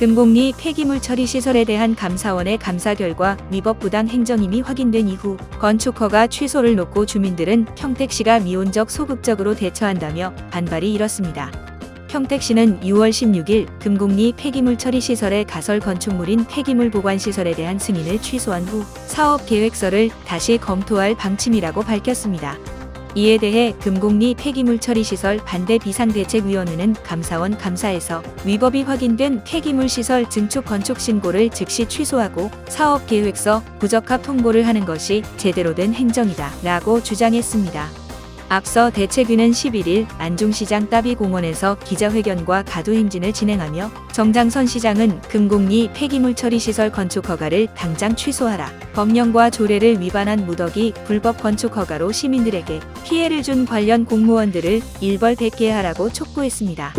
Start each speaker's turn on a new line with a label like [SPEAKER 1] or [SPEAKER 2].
[SPEAKER 1] 금곡리 폐기물 처리 시설에 대한 감사원의 감사 결과 위법 부당 행정임이 확인된 이후 건축허가 취소를 놓고 주민들은 평택시가 미온적 소극적으로 대처한다며 반발이 일었습니다. 평택시는 6월 16일 금곡리 폐기물 처리 시설의 가설 건축물인 폐기물 보관 시설에 대한 승인을 취소한 후 사업 계획서를 다시 검토할 방침이라고 밝혔습니다. 이에 대해 금곡리 폐기물 처리 시설 반대 비상대책위원회는 감사원 감사에서 위법이 확인된 폐기물 시설 증축 건축 신고를 즉시 취소하고 사업 계획서 부적합 통보를 하는 것이 제대로 된 행정이다 라고 주장했습니다. 앞서 대책위는 11일 안중시장 따비공원에서 기자회견과 가두 행진을 진행하며 정장선 시장은 금곡리 폐기물 처리 시설 건축 허가를 당장 취소하라. 법령과 조례를 위반한 무더기 불법 건축 허가로 시민들에게 피해를 준 관련 공무원들을 일벌 백계하라고 촉구했습니다.